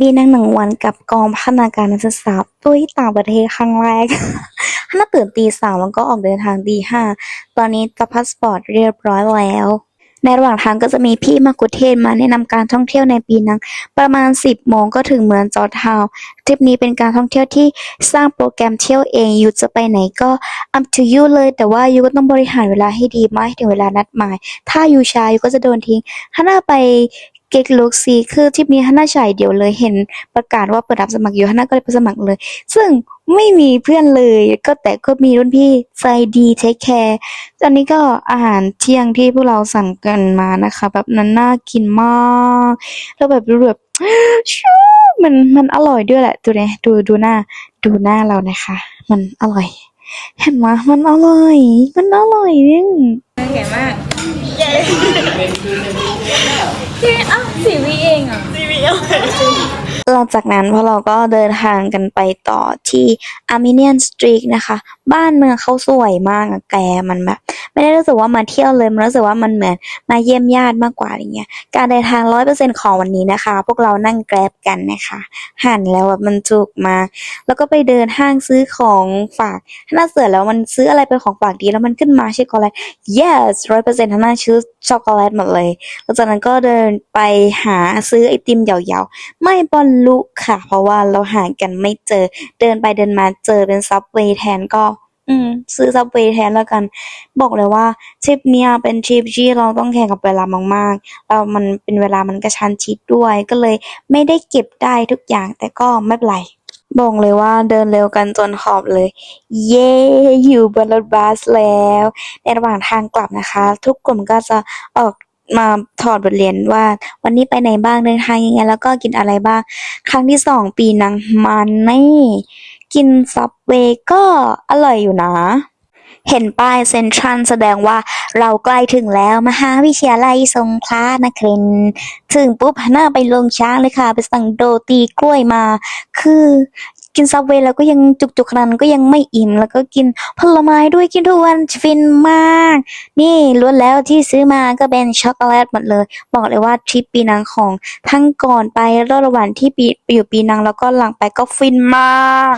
บีนังหนึ่งวันกับกองพัฒนาการนักศึกษาตัวที่ต่างประเทศครั้งแรกน่าตื่นตีสามแล้วก็ออกเดินทางตีห้าตอนนี้กับพาสปอร์ตเรียบร้อยแล้ว ในระหว่างทางก็จะมีพี่มากุเทศมาแนะนำการท่องเที่ยวในปีนังประมาณ 10โมงก็ถึงเมืองจอร์ทาวทริปนี้เป็นการท่องเที่ยวที่สร้างโปรแกรมเที่ยวเองยูจะไปไหนก็ up to you เลย แต่ว่ายูก็ต้องบริหารเวลาให้ดีมากให้ถึงเวลานัดหมาย ถ้ายูช้ายูก็จะโดนทิ้งถ้าน่าไป เก็กลุกซีคือทริปนี้ฮันน่าฉายเดียวเลยเห็นประกาศว่าเปิดรับสมัครอยู่ฮันน่าก็เลยไปสมัครเลย ซึ่งไม่มีเพื่อนเลย ก็แต่ก็มีรุ่นพี่ใจดีเทคแคร์ตอนนี้ก็อาหารเที่ยงที่พวกเราสั่งกันมานะคะ แบบนั้นน่ากินมากแล้วแบบดูแบบชูมันมันอร่อยด้วยแหละดูเนี่ยดูดูหน้า ดูหน้าเรานะคะ มันอร่อย เห็นไหมมันอร่อย มันอร่อยจริงเก๋มาก เย้ เย้อ้าวสี่วิเองอะหลังจากนั้นพวกเราก็เดินทางกันไปต่อที่ Armenian Street นะคะบ้านเมืองเขาสวยมากอะแกมันแบบไม่ได้รู้สึกว่ามาเที่ยวเลยมันรู้สึกว่ามันเหมือนมาเยี่ยมญาติมากกว่าอะไรเงี้ยการเดินทางร้อยเปอร์เซ็นของวันนี้นะคะ พวกเรานั่งแกร็บกันนะคะหันแล้วแบบมันจุกมาแล้วก็ไปเดินห้างซื้อของฝากน่าเสือแล้วมันซื้ออะไรเป็นของฝากดีแล้วมันขึ้นมาช็อกโกแลต yes ร้อยเปอร์เซ็นต์น่าชื่อช็อกโกแลตหมดเลยหลังจากนั้นก็เดินไปหาซื้อไอติมยาวๆ ไม่บรรลุค่ะ เพราะว่าเราหากันไม่เจอ เดินไปเดินมาเจอเป็นซับเวย์แทนก็ อืม ซื้อซับเวย์แทนแล้วกัน บอกเลยว่าทริปเนี้ยเป็นทริปที่เราต้องแข่งกับเวลามากๆแล้วมันเป็นเวลามันกระชันชิดด้วย ก็เลยไม่ได้เก็บได้ทุกอย่างแต่ก็ไม่เป็นไร บอกเลยว่าเดินเร็วกันจนขอบเลย เย้อยู่บนรถบัสแล้ว ในระหว่างทางกลับนะคะ ทุกกลุ่มก็จะออกมาถอดบทเรียนว่า วันนี้ไปไหนบ้างเดินทางยังไงแล้วก็กินอะไรบ้าง ครั้งที่สองปีนังมันนี่ กินซับเวย์ก็อร่อยอยู่นะ เห็นป้ายเซ็นทรัลแสดงว่าเราใกล้ถึงแล้วมหาวิทยาลัยสงขลานะครินถึงปุ๊บหน้าไปลงช้างเลยค่ะ ไปสั่งโดตีกล้วยมา คือกินซับเวย์แล้วก็ยังจุกๆขนาดนั้นก็ยังไม่อิ่ม แล้วก็กินผลไม้ด้วยกินทุกวันฟินมาก นี่ล้วนแล้วที่ซื้อมาก็เป็นช็อกโกแลตหมดเลย บอกเลยว่าทริปปีนังของทั้งก่อนไปแล้วระหว่างที่ปีอยู่ปีนังแล้วก็หลังไปก็ฟินมาก